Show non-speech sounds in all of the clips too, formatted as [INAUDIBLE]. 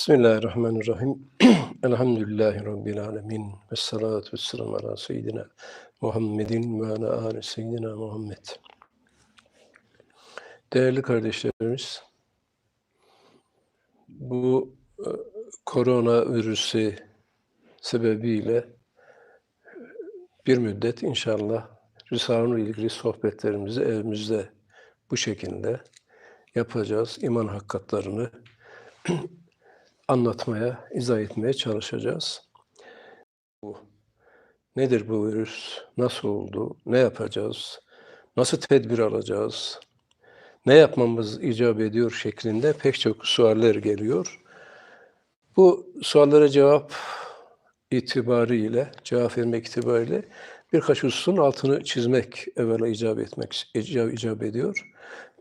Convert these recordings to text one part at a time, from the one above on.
Bismillahirrahmanirrahim. [CLEARS THROAT] Elhamdülillahi Rabbil alemin. Ve salatu ala seyyidina Muhammedin ve ala ali seyyidina Muhammed. Değerli kardeşlerimiz, bu e, korona virüsü sebebiyle bir müddet inşallah Risale-i Nur ilgili sohbetlerimizi evimizde bu şekilde yapacağız. İman hakikatlarını [CLEARS THROAT] anlatmaya, izah etmeye çalışacağız. Bu, nedir bu virüs? Nasıl oldu? Ne yapacağız? Nasıl tedbir alacağız? Ne yapmamız icap ediyor şeklinde pek çok sualler geliyor. Bu suallara cevap itibariyle, cevap vermek itibariyle birkaç hususun altını çizmek evvela icap etmek icap, icap ediyor.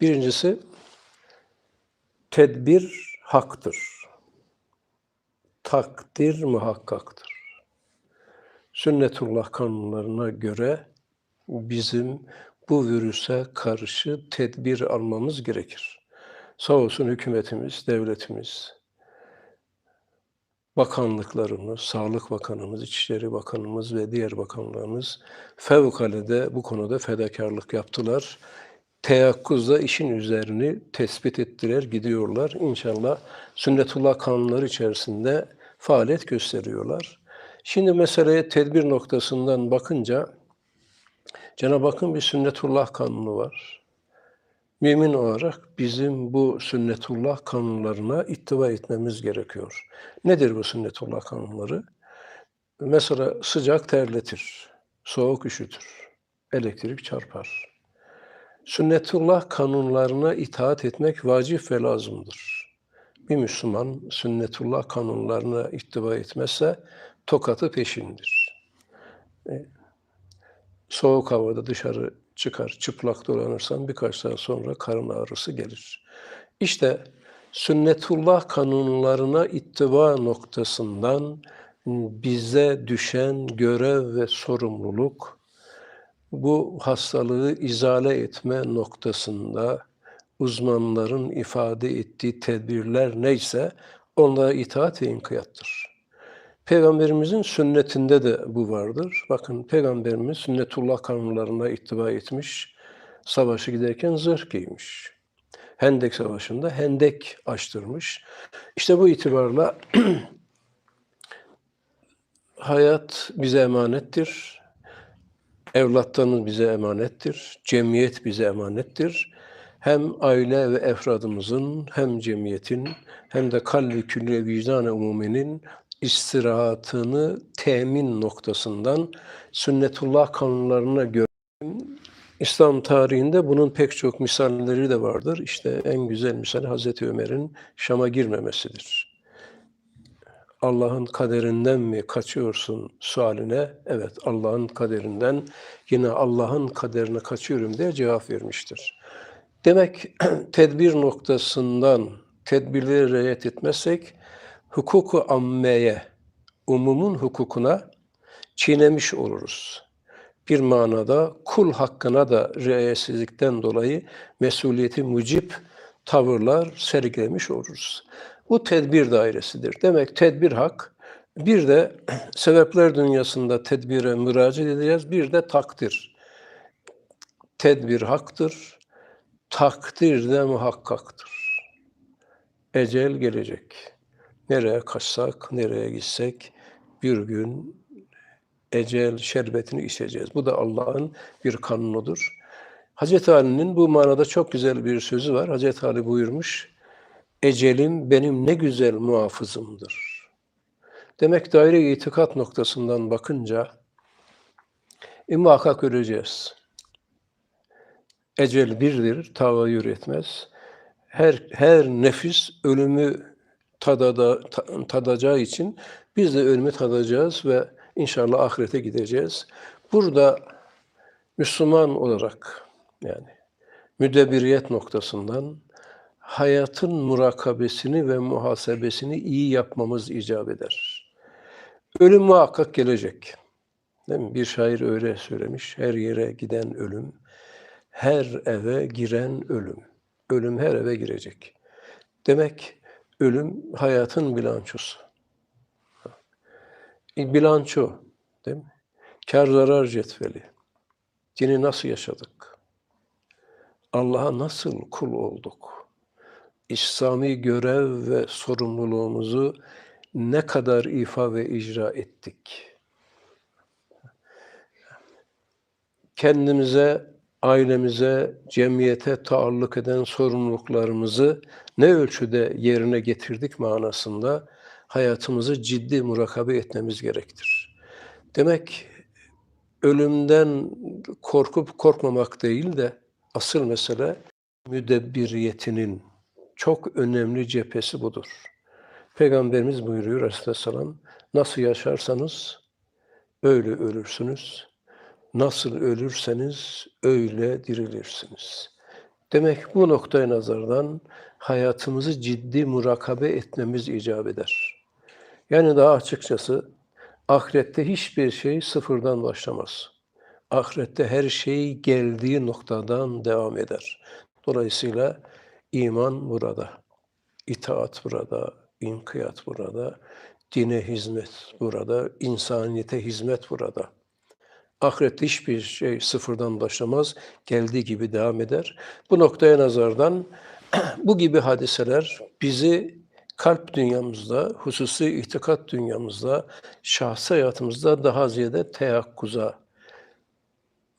Birincisi tedbir haktır takdir muhakkaktır. Sünnetullah kanunlarına göre bizim bu virüse karşı tedbir almamız gerekir. Sağ olsun hükümetimiz, devletimiz, bakanlıklarımız, Sağlık Bakanımız, İçişleri Bakanımız ve diğer bakanlarımız fevkalade bu konuda fedakarlık yaptılar. Teyakkuzla işin üzerini tespit ettiler, gidiyorlar. İnşallah sünnetullah kanunları içerisinde faaliyet gösteriyorlar. Şimdi meseleye tedbir noktasından bakınca Cenab-ı Hakk'ın bir sünnetullah kanunu var. Mümin olarak bizim bu sünnetullah kanunlarına ittiba etmemiz gerekiyor. Nedir bu sünnetullah kanunları? Mesela sıcak terletir, soğuk üşütür, elektrik çarpar. Sünnetullah kanunlarına itaat etmek vacip ve lazımdır bir Müslüman sünnetullah kanunlarına ittiba etmezse tokatı peşindir. E, soğuk havada dışarı çıkar, çıplak dolanırsan birkaç saat sonra karın ağrısı gelir. İşte sünnetullah kanunlarına ittiba noktasından bize düşen görev ve sorumluluk bu hastalığı izale etme noktasında uzmanların ifade ettiği tedbirler neyse onlara itaat ve inkiyattır. Peygamberimizin sünnetinde de bu vardır. Bakın Peygamberimiz sünnetullah kanunlarına ittiba etmiş, savaşı giderken zırh giymiş. Hendek Savaşı'nda hendek açtırmış. İşte bu itibarla [CLEARS THROAT] hayat bize emanettir. Evlatlarımız bize emanettir. Cemiyet bize emanettir hem aile ve efradımızın hem cemiyetin hem de kalbi külli vicdan-ı umuminin istirahatını temin noktasından sünnetullah kanunlarına göre İslam tarihinde bunun pek çok misalleri de vardır. İşte en güzel misal Hazreti Ömer'in Şam'a girmemesidir. Allah'ın kaderinden mi kaçıyorsun sualine, evet Allah'ın kaderinden yine Allah'ın kaderine kaçıyorum diye cevap vermiştir. Demek [CLEARS THROAT] tedbir noktasından tedbirleri riayet etmezsek hukuku ammeye, umumun hukukuna çiğnemiş oluruz. Bir manada kul hakkına da riayetsizlikten dolayı mesuliyeti mucip tavırlar sergilemiş oluruz. Bu tedbir dairesidir. Demek tedbir hak, Bir de [CLEARS THROAT] sebepler dünyasında tedbire müracaat edeceğiz. Bir de takdir. Tedbir haktır. Takdir de muhakkaktır. Ecel gelecek. Nereye kaçsak, nereye gitsek bir gün ecel şerbetini içeceğiz. Bu da Allah'ın bir kanunudur. Hazreti Ali'nin bu manada çok güzel bir sözü var. Hazreti Ali buyurmuş, ecelim benim ne güzel muhafızımdır. Demek daire itikat noktasından bakınca e, muhakkak öleceğiz. Ecel birdir, tavayyür etmez. Her, her nefis ölümü tadada, ta- tadacağı için biz de ölümü tadacağız ve inşallah ahirete gideceğiz. Burada Müslüman olarak yani müdebbiriyet noktasından hayatın murakabesini ve muhasebesini iyi yapmamız icap eder. Ölüm muhakkak gelecek. Değil mi? Bir şair öyle söylemiş. Her yere giden ölüm, her eve giren ölüm. Ölüm her eve girecek. Demek ölüm hayatın bilançosu. Bilanço, değil mi? Kar zarar cetveli. Dini nasıl yaşadık? Allah'a nasıl kul olduk? İslami görev ve sorumluluğumuzu ne kadar ifa ve icra ettik? Kendimize, ailemize, cemiyete taalluk eden sorumluluklarımızı ne ölçüde yerine getirdik manasında hayatımızı ciddi murakabe etmemiz gerektir. Demek ölümden korkup korkmamak değil de asıl mesele müdebbiriyetinin çok önemli cephesi budur. Peygamberimiz buyuruyor Aleyhisselam, nasıl yaşarsanız öyle ölürsünüz. Nasıl ölürseniz öyle dirilirsiniz. Demek bu noktaya nazardan hayatımızı ciddi murakabe etmemiz icap eder. Yani daha açıkçası ahirette hiçbir şey sıfırdan başlamaz. Ahirette her şey geldiği noktadan devam eder. Dolayısıyla iman burada, itaat burada, inkiyat burada, dine hizmet burada, insaniyete hizmet burada. Ahirette hiçbir şey sıfırdan başlamaz, geldiği gibi devam eder. Bu noktaya nazardan [CLEARS THROAT] bu gibi hadiseler bizi kalp dünyamızda, hususi itikat dünyamızda, şahsi hayatımızda daha ziyade teyakkuza,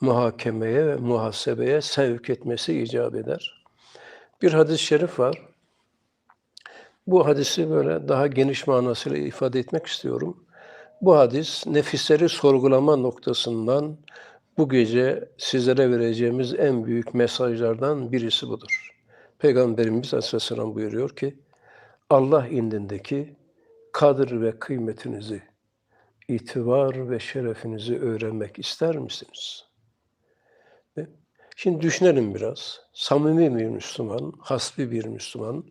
muhakemeye ve muhasebeye sevk etmesi icap eder. Bir hadis-i şerif var. Bu hadisi böyle daha geniş manasıyla ifade etmek istiyorum. Bu hadis nefisleri sorgulama noktasından bu gece sizlere vereceğimiz en büyük mesajlardan birisi budur. Peygamberimiz Aleyhisselam buyuruyor ki, Allah indindeki kadir ve kıymetinizi, itibar ve şerefinizi öğrenmek ister misiniz? Şimdi düşünelim biraz. Samimi bir Müslüman, hasbi bir Müslüman,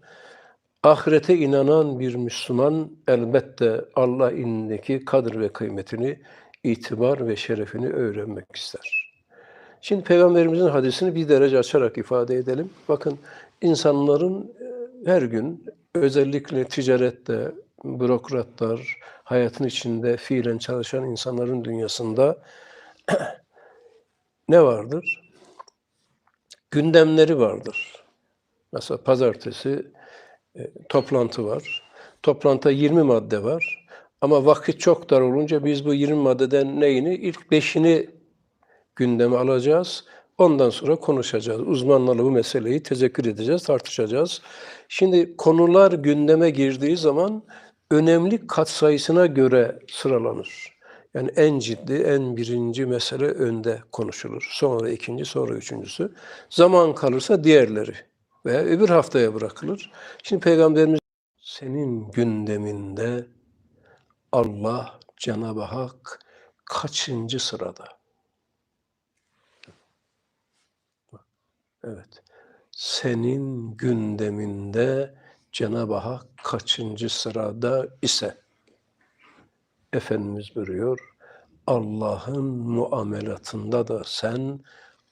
ahirete inanan bir Müslüman elbette Allah indindeki kadir ve kıymetini, itibar ve şerefini öğrenmek ister. Şimdi Peygamberimizin hadisini bir derece açarak ifade edelim. Bakın insanların e, her gün özellikle ticarette, bürokratlar, hayatın içinde fiilen çalışan insanların dünyasında [CLEARS THROAT] ne vardır? Gündemleri vardır. Mesela pazartesi toplantı var. Toplantıda 20 madde var. Ama vakit çok dar olunca biz bu 20 maddeden neyini? ilk 5'ini gündeme alacağız. Ondan sonra konuşacağız. Uzmanlarla bu meseleyi tezekkür edeceğiz, tartışacağız. Şimdi konular gündeme girdiği zaman önemli katsayısına göre sıralanır. Yani en ciddi, en birinci mesele önde konuşulur. Sonra ikinci, sonra üçüncüsü. Zaman kalırsa diğerleri veya öbür haftaya bırakılır. Şimdi Peygamberimiz senin gündeminde Allah Cenab-ı Hak kaçıncı sırada? Evet. Senin gündeminde Cenab-ı Hak kaçıncı sırada ise Efendimiz buyuruyor, Allah'ın muamelatında da sen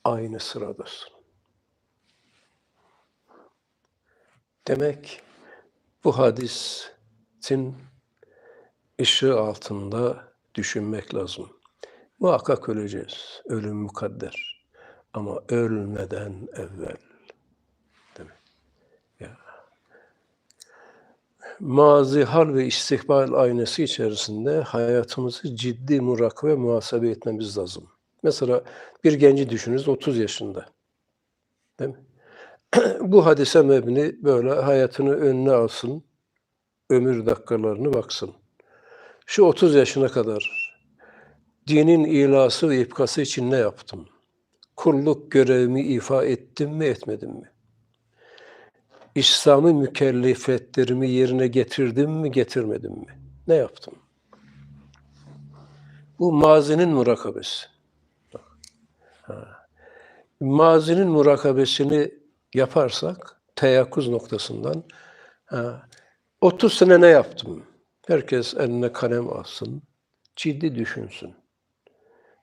aynı sıradasın. Demek bu hadisin ışığı altında düşünmek lazım. Muhakkak öleceğiz. Ölüm mukadder. Ama ölmeden evvel. Değil mi? Ya. Mazi, hal ve istikbal aynası içerisinde hayatımızı ciddi murakabe muhasebe etmemiz lazım. Mesela bir genci düşünürüz 30 yaşında. Değil mi? [CLEARS THROAT] Bu hadise mebni böyle hayatını önüne alsın, ömür dakikalarını baksın. Şu 30 yaşına kadar dinin ilası ve ipkası için ne yaptım? Kulluk görevimi ifa ettim mi, etmedim mi? İslam'ı mükellefiyetlerimi yerine getirdim mi, getirmedim mi? Ne yaptım? Bu mazinin murakabesi. Ha. Mazinin murakabesini yaparsak teyakkuz noktasından ha, 30 sene ne yaptım? Herkes eline kalem alsın, ciddi düşünsün.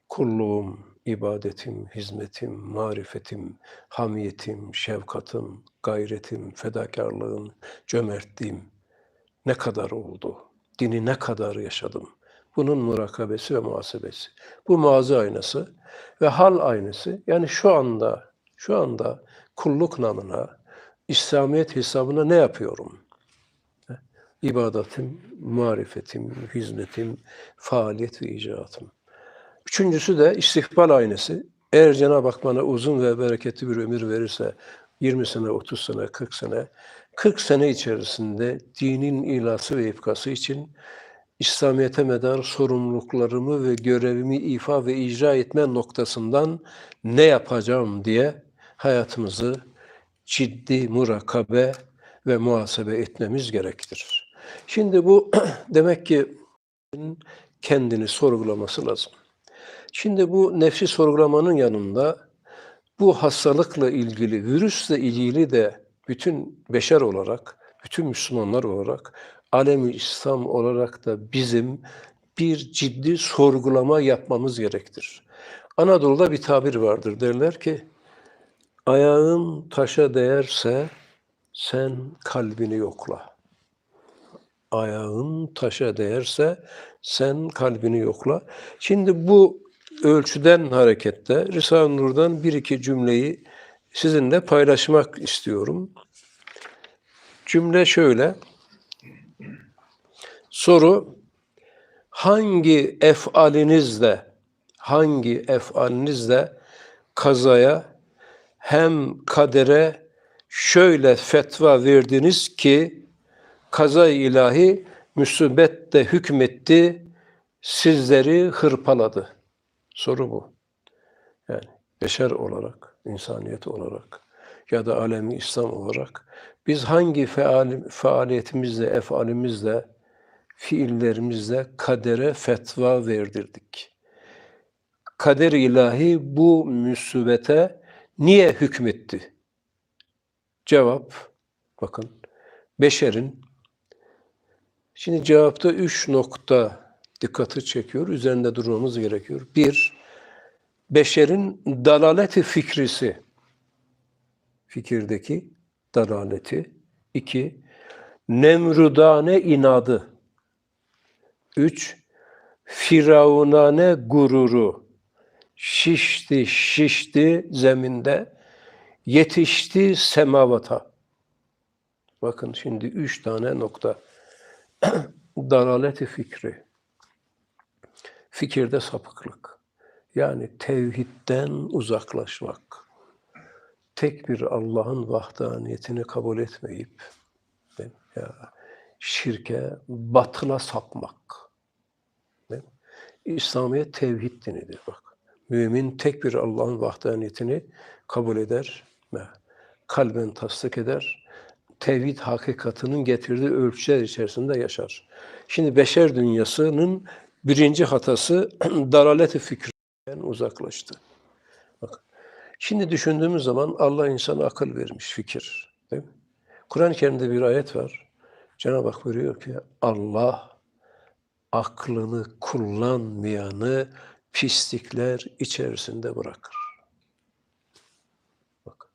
Kulluğum, ibadetim, hizmetim, marifetim, hamiyetim, şefkatim, gayretim, fedakarlığım, cömertliğim ne kadar oldu? Dini ne kadar yaşadım? Bunun murakabesi ve muhasebesi. Bu mazi aynası ve hal aynası. Yani şu anda, şu anda kulluk namına, İslamiyet hesabına ne yapıyorum? İbadetim, marifetim, hizmetim, faaliyet ve icraatım. Üçüncüsü de istikbal aynası. Eğer Cenab-ı Hak bana uzun ve bereketli bir ömür verirse 20 sene, 30 sene, 40 sene, 40 sene içerisinde dinin ilası ve ifkası için İslamiyet'e medar sorumluluklarımı ve görevimi ifa ve icra etme noktasından ne yapacağım diye hayatımızı ciddi murakabe ve muhasebe etmemiz gerektir. Şimdi bu [CLEARS THROAT] demek ki kendini sorgulaması lazım. Şimdi bu nefsi sorgulamanın yanında bu hastalıkla ilgili, virüsle ilgili de bütün beşer olarak, bütün Müslümanlar olarak, alemi İslam olarak da bizim bir ciddi sorgulama yapmamız gerektir. Anadolu'da bir tabir vardır. Derler ki, ayağın taşa değerse sen kalbini yokla. Ayağın taşa değerse sen kalbini yokla. Şimdi bu ölçüden hareketle Risale-i Nur'dan bir iki cümleyi sizinle paylaşmak istiyorum. Cümle şöyle. Soru hangi efalinizle hangi efalinizle kazaya hem kadere şöyle fetva verdiniz ki kaza ilahi müsibette hükmetti, sizleri hırpaladı. Soru bu. Yani beşer olarak, insaniyet olarak ya da alemi İslam olarak biz hangi feal, faaliyetimizle, efalimizle, fiillerimizle kadere fetva verdirdik? Kader ilahi bu müsibete niye hükmetti? Cevap, bakın, beşerin, şimdi cevapta üç nokta dikkati çekiyor, üzerinde durmamız gerekiyor. Bir, beşerin dalaleti fikrisi, fikirdeki dalaleti. İki, nemrudane inadı. Üç, firavunane gururu. Şişti, şişti zeminde, yetişti semavata. Bakın şimdi üç tane nokta. [CLEARS THROAT] Dalaleti fikri. Fikirde sapıklık. Yani tevhidden uzaklaşmak. Tek bir Allah'ın vahdaniyetini kabul etmeyip ya şirke, batıla sapmak. İslamiyet tevhid dinidir bak. Mümin tek bir Allah'ın vahdaniyetini kabul eder ve kalben tasdik eder. Tevhid hakikatının getirdiği ölçüler içerisinde yaşar. Şimdi beşer dünyasının birinci hatası [CLEARS THROAT] dalalet-i fikrinden uzaklaştı. Bak. Şimdi düşündüğümüz zaman Allah insana akıl vermiş, fikir. Kur'an-ı Kerim'de bir ayet var. Cenab-ı Hak buyuruyor ki Allah aklını kullanmayanı pislikler içerisinde bırakır. Bak.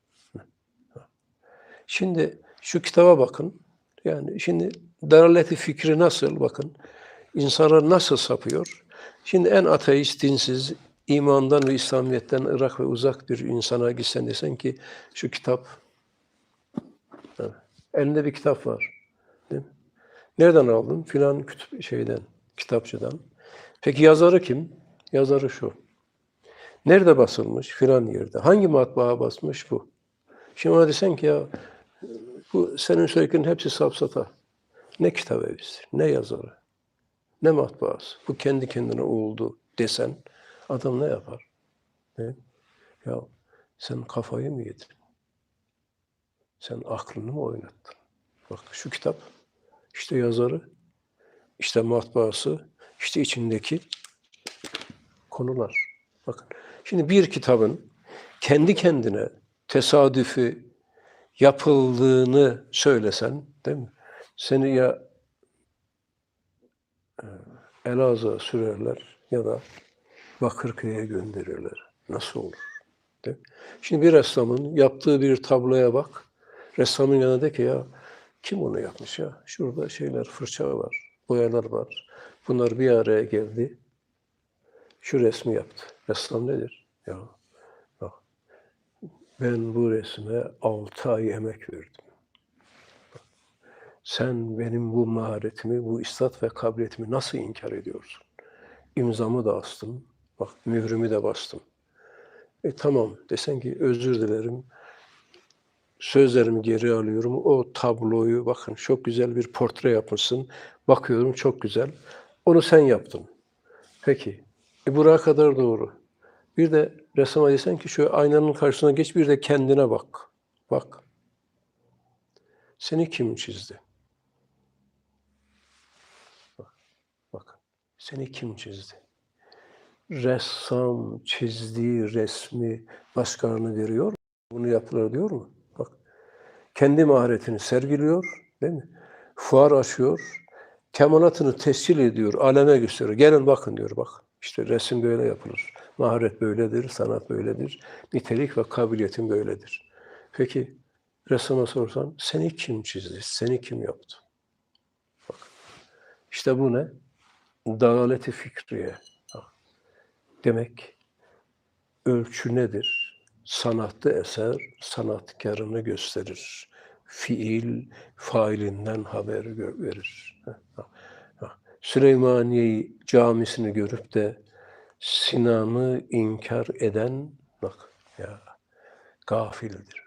Şimdi şu kitaba bakın. Yani şimdi dalaleti fikri nasıl bakın. insanlar nasıl sapıyor? Şimdi en ateist, dinsiz, imandan ve İslamiyet'ten ırak ve uzak bir insana gitsen desen ki şu kitap, ha, elinde bir kitap var. Değil mi? Nereden aldın? Filan kütüp şeyden, kitapçıdan. Peki yazarı kim? Yazarı şu. Nerede basılmış? Filan yerde. Hangi matbaa basmış bu? Şimdi ona desen ki ya bu senin söylediklerin hepsi safsata. Ne kitap evisidir, ne yazarı, ne matbaası. Bu kendi kendine oldu desen adam ne yapar? Ne? Ya sen kafayı mı yedin? Sen aklını mı oynattın? Bak şu kitap, işte yazarı, işte matbaası, işte içindeki konular. Bakın şimdi bir kitabın kendi kendine tesadüfi yapıldığını söylesen değil mi? Seni ya e, Elazığ'a sürerler ya da Bakırköy'e gönderirler. Nasıl olur? Değil mi? Şimdi bir ressamın yaptığı bir tabloya bak. Ressamın yanında de ki ya kim onu yapmış ya? Şurada şeyler, fırça var, boyalar var. Bunlar bir araya geldi. Şu resmi yaptı. Ressam nedir? Ya bak ben bu resme altı ay emek verdim. Sen benim bu maharetimi, bu istat ve kabiliyetimi nasıl inkar ediyorsun? İmzamı da astım, bak mührümü de bastım. E tamam desen ki özür dilerim, sözlerimi geri alıyorum. O tabloyu bakın çok güzel bir portre yapmışsın. Bakıyorum çok güzel. Onu sen yaptın. Peki. E buraya kadar doğru. Bir de ressama desen ki şu aynanın karşısına geç bir de kendine bak. Bak. Seni kim çizdi? Bak. Bakın. Seni kim çizdi? Ressam çizdiği resmi başkalarına veriyor? Bunu yaptılar diyor mu? Bak. Kendi maharetini sergiliyor, değil mi? Fuar açıyor, kemanatını tescil ediyor, aleme gösteriyor. Gelin bakın diyor bak. İşte resim böyle yapılır. Maharet böyledir, sanat böyledir. Nitelik ve kabiliyetin böyledir. Peki ressama sorsan seni kim çizdi? Seni kim yaptı? Bak. İşte bu ne? Dalaleti fikriye. Demek ölçü nedir? Sanatta eser sanatkarını gösterir. Fiil failinden haber verir. Süleymaniye camisini görüp de Sinan'ı inkar eden bak ya gafildir.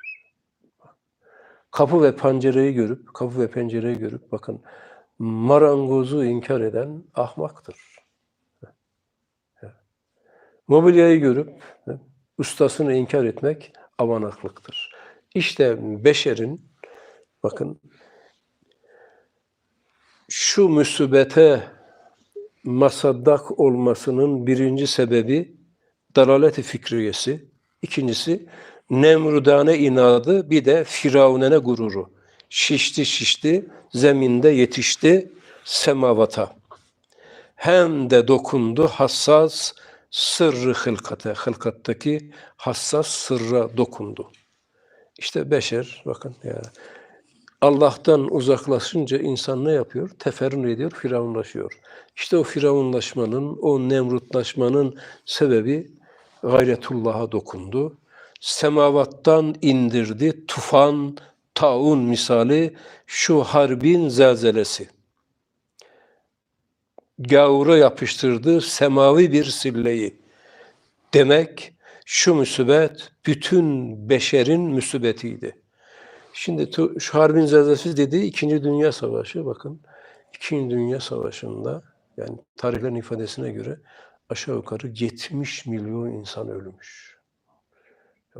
Kapı ve pencereyi görüp, kapı ve pencereyi görüp bakın marangozu inkar eden ahmaktır. Mobilyayı görüp ustasını inkar etmek avanaklıktır. İşte beşerin bakın şu musibete masaddak olmasının birinci sebebi dalalet-i fikriyesi, ikincisi nemrudane inadı, bir de firavunene gururu. Şişti şişti, zeminde yetişti semavata. Hem de dokundu hassas sırrı hılkate, hılkattaki hassas sırra dokundu. İşte beşer, bakın ya Allah'tan uzaklaşınca insan ne yapıyor? Teferrün ediyor, firavunlaşıyor. İşte o firavunlaşmanın, o nemrutlaşmanın sebebi gayretullah'a dokundu. Semavattan indirdi tufan, taun misali şu harbin zelzelesi. Gavura yapıştırdı semavi bir silleyi. Demek şu musibet bütün beşerin musibetiydi. Şimdi şu harbin zelzelesi dediği İkinci Dünya Savaşı bakın. İkinci Dünya Savaşı'nda yani tarihlerin ifadesine göre aşağı yukarı 70 milyon insan ölmüş.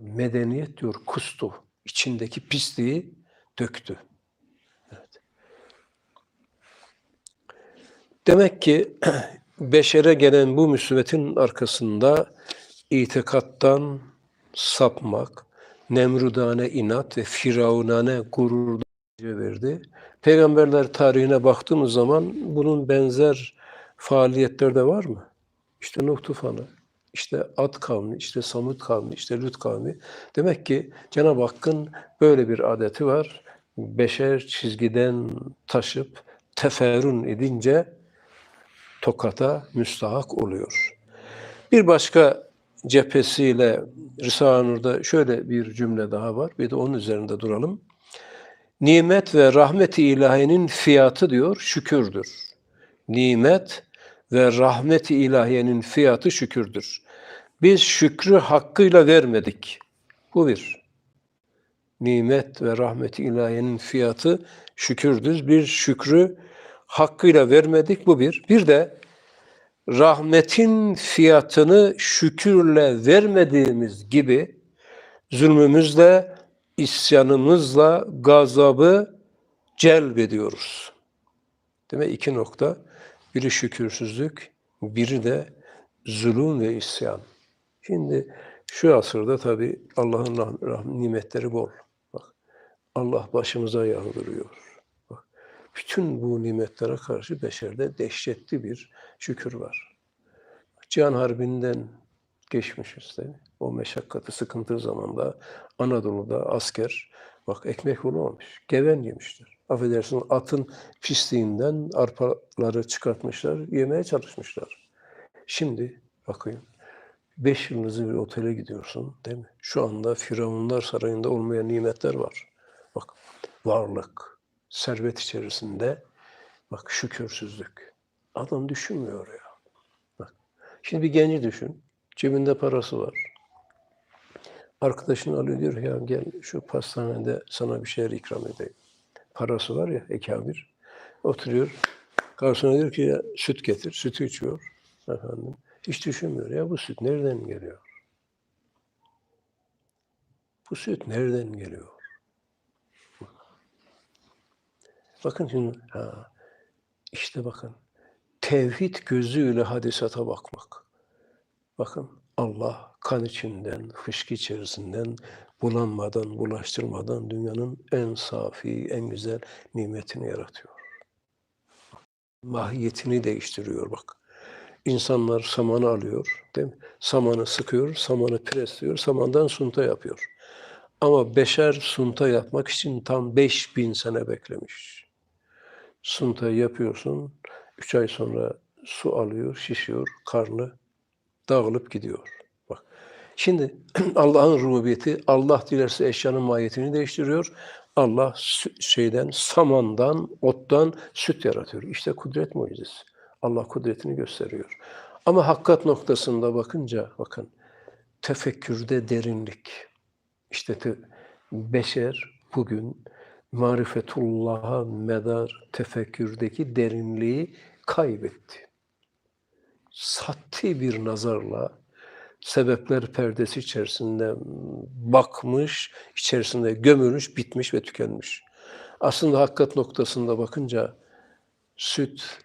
Medeniyet diyor kustu. içindeki pisliği döktü. Evet. Demek ki [CLEARS THROAT] beşere gelen bu musibetin arkasında itikattan sapmak, nemrudane inat ve firavunane gurur verdi. Peygamberler tarihine baktığımız zaman bunun benzer faaliyetler de var mı? İşte Nuh tufanı, işte Ad kavmi, işte Samud kavmi, işte Lüt kavmi. Demek ki Cenab-ı Hakk'ın böyle bir adeti var. Beşer çizgiden taşıp teferrün edince tokata müstahak oluyor. Bir başka cephesiyle Risale-i Nur'da şöyle bir cümle daha var. Bir de onun üzerinde duralım. Nimet ve rahmeti ilahinin fiyatı diyor şükürdür. Nimet ve rahmeti ilahiyenin fiyatı şükürdür. Biz şükrü hakkıyla vermedik. Bu bir. Nimet ve rahmeti ilahiyenin fiyatı şükürdür. Bir şükrü hakkıyla vermedik. Bu bir. Bir de rahmetin fiyatını şükürle vermediğimiz gibi zulmümüzle, isyanımızla gazabı celbediyoruz. Değil mi? İki nokta. Biri şükürsüzlük, biri de zulüm ve isyan. Şimdi şu asırda tabii Allah'ın nimetleri bol. Bak, Allah başımıza yağdırıyor. Bütün bu nimetlere karşı beşerde dehşetli bir şükür var. Cihan Harbi'nden geçmişiz mi? O meşakkatı, sıkıntı zamanda Anadolu'da asker bak ekmek bulamamış. Geven yemişler. Affedersin atın pisliğinden arpaları çıkartmışlar, yemeye çalışmışlar. Şimdi bakayım beş yıldızlı bir otele gidiyorsun değil mi? Şu anda Firavunlar Sarayı'nda olmayan nimetler var. Bak varlık, servet içerisinde bak şükürsüzlük. Adam düşünmüyor ya. Bak. Şimdi bir genci düşün. Cebinde parası var. Arkadaşını alıyor diyor ya gel şu pastanede sana bir şeyler ikram edeyim. Parası var ya ekabir. Oturuyor. Garsona diyor ki ya, süt getir. Sütü içiyor. Efendim. Hiç düşünmüyor ya bu süt nereden geliyor? Bu süt nereden geliyor? Bakın şimdi ha, işte bakın tevhid gözüyle hadisata bakmak. Bakın Allah kan içinden, fışkı içerisinden, bulanmadan, bulaştırmadan dünyanın en safi, en güzel nimetini yaratıyor. Mahiyetini değiştiriyor bak. İnsanlar samanı alıyor, değil mi? Samanı sıkıyor, samanı presliyor, samandan sunta yapıyor. Ama beşer sunta yapmak için tam 5000 sene beklemiş. Suntayı yapıyorsun, üç ay sonra su alıyor, şişiyor, karnı dağılıp gidiyor. Bak. Şimdi [CLEARS THROAT] Allah'ın rububiyeti, Allah dilerse eşyanın mahiyetini değiştiriyor. Allah şeyden, samandan, ottan süt yaratıyor. İşte kudret mucizesi. Allah kudretini gösteriyor. Ama hakikat noktasında bakınca, bakın, tefekkürde derinlik. İşte te- beşer bugün marifetullah'a medar tefekkürdeki derinliği kaybetti. Satti bir nazarla sebepler perdesi içerisinde bakmış, içerisinde gömülmüş, bitmiş ve tükenmiş. Aslında hakikat noktasında bakınca süt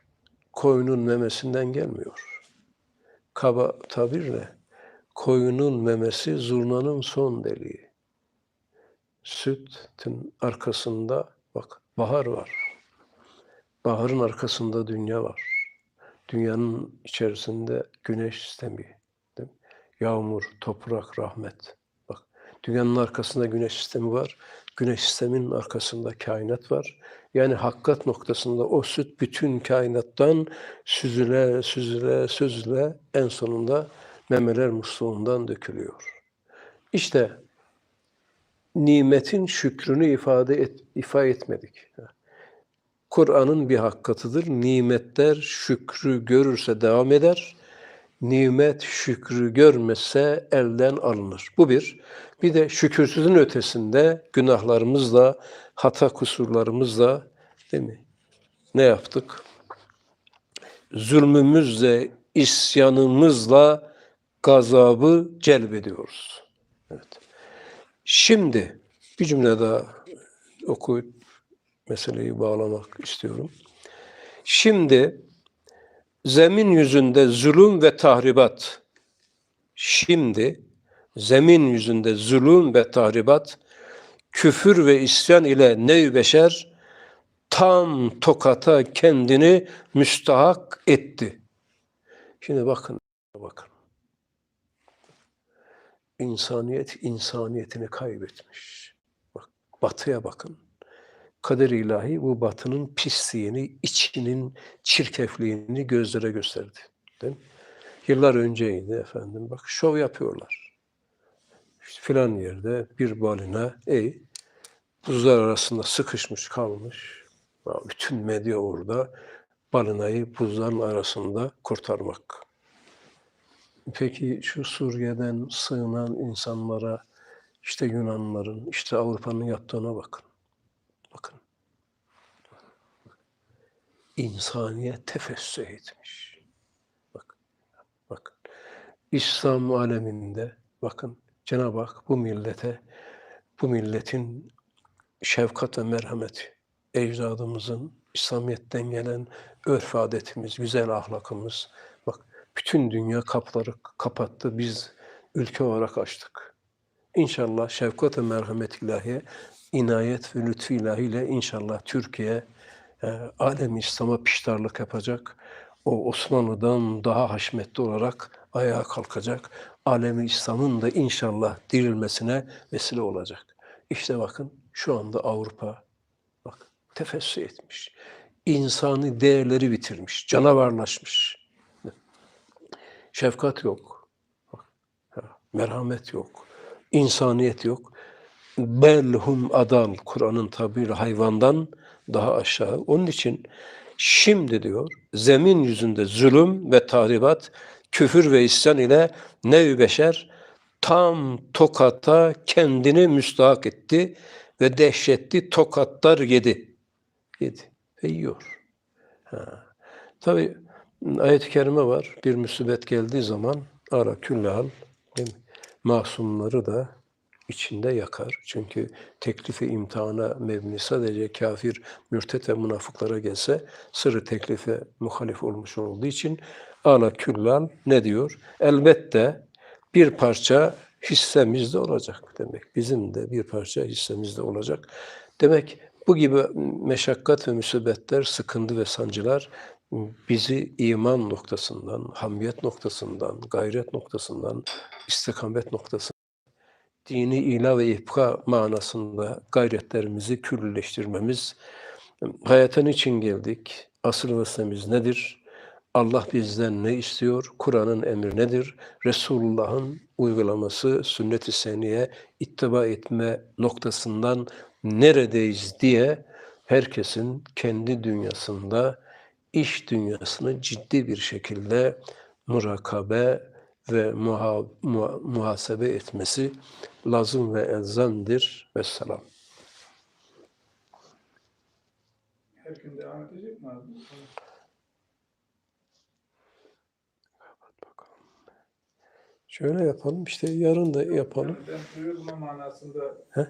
koyunun memesinden gelmiyor. Kaba tabirle koyunun memesi zurnanın son deliği. Sütün arkasında bak bahar var. Baharın arkasında dünya var. Dünyanın içerisinde güneş sistemi, yağmur, toprak, rahmet. Bak, dünyanın arkasında güneş sistemi var. Güneş sisteminin arkasında kainat var. Yani hakikat noktasında o süt bütün kainattan süzüle, süzüle, süzüle en sonunda memeler musluğundan dökülüyor. İşte nimetin şükrünü ifade et, ifade etmedik. Kur'an'ın bir hakikatıdır. Nimetler şükrü görürse devam eder. Nimet şükrü görmezse elden alınır. Bu bir. Bir de şükürsüzün ötesinde günahlarımızla, hata kusurlarımızla değil mi? Ne yaptık? Zulmümüzle, isyanımızla gazabı celbediyoruz. Evet. Şimdi bir cümle daha okuyup meseleyi bağlamak istiyorum. Şimdi zemin yüzünde zulüm ve tahribat şimdi zemin yüzünde zulüm ve tahribat küfür ve isyan ile nev beşer tam tokata kendini müstahak etti. Şimdi bakın bakın. İnsaniyet insaniyetini kaybetmiş. Bak batıya bakın kader ilahi bu batının pisliğini, içinin çirkefliğini gözlere gösterdi. Değil mi? Yıllar önceydi efendim. Bak şov yapıyorlar. İşte filan yerde bir balina ey buzlar arasında sıkışmış kalmış. Bütün medya orada balinayı buzların arasında kurtarmak. Peki şu Suriye'den sığınan insanlara işte Yunanların, işte Avrupa'nın yaptığına bakın. Bakın. İnsaniyet tefessü etmiş. Bakın. Bakın. İslam aleminde bakın Cenab-ı Hak bu millete, bu milletin şefkat ve merhamet, ecdadımızın İslamiyet'ten gelen örf adetimiz, güzel ahlakımız, bak bütün dünya kapıları kapattı, biz ülke olarak açtık. İnşallah şefkat ve merhamet ilahi, inayet ve lütfu ilahiyle inşallah Türkiye e, alem İslam'a piştarlık yapacak. O Osmanlı'dan daha haşmetli olarak ayağa kalkacak. Alemi İslam'ın da inşallah dirilmesine vesile olacak. İşte bakın şu anda Avrupa bak tefessü etmiş. İnsani değerleri bitirmiş, canavarlaşmış. Şefkat yok. Merhamet yok. insaniyet yok. Belhum adal Kur'an'ın tabiri hayvandan daha aşağı. Onun için şimdi diyor zemin yüzünde zulüm ve tahribat, küfür ve isyan ile nev beşer tam tokata kendini müstahak etti ve dehşetli tokatlar yedi. Yedi ve yiyor. Ha. Tabi ayet-i kerime var. Bir musibet geldiği zaman ara mi? masumları da içinde yakar. Çünkü teklifi imtihana mebni sadece kafir, mürtet ve münafıklara gelse sırrı teklife muhalif olmuş olduğu için ala küllal ne diyor? Elbette bir parça hissemizde olacak demek. Bizim de bir parça hissemizde olacak. Demek bu gibi meşakkat ve musibetler, sıkıntı ve sancılar bizi iman noktasından, hamiyet noktasından, gayret noktasından, istikamet noktasından dini ilah ve ihka manasında gayretlerimizi küllüleştirmemiz, hayata için geldik, asıl vazifemiz nedir? Allah bizden ne istiyor? Kur'an'ın emri nedir? Resulullah'ın uygulaması, sünnet-i seniye ittiba etme noktasından neredeyiz diye herkesin kendi dünyasında iş dünyasını ciddi bir şekilde murakabe ve muha, muha- muhasebe etmesi lazım ve elzemdir. Vesselam. Her gün devam edecek mi abi? Şöyle yapalım işte yarın da yapalım. Ben duyuyorum ama manasında He?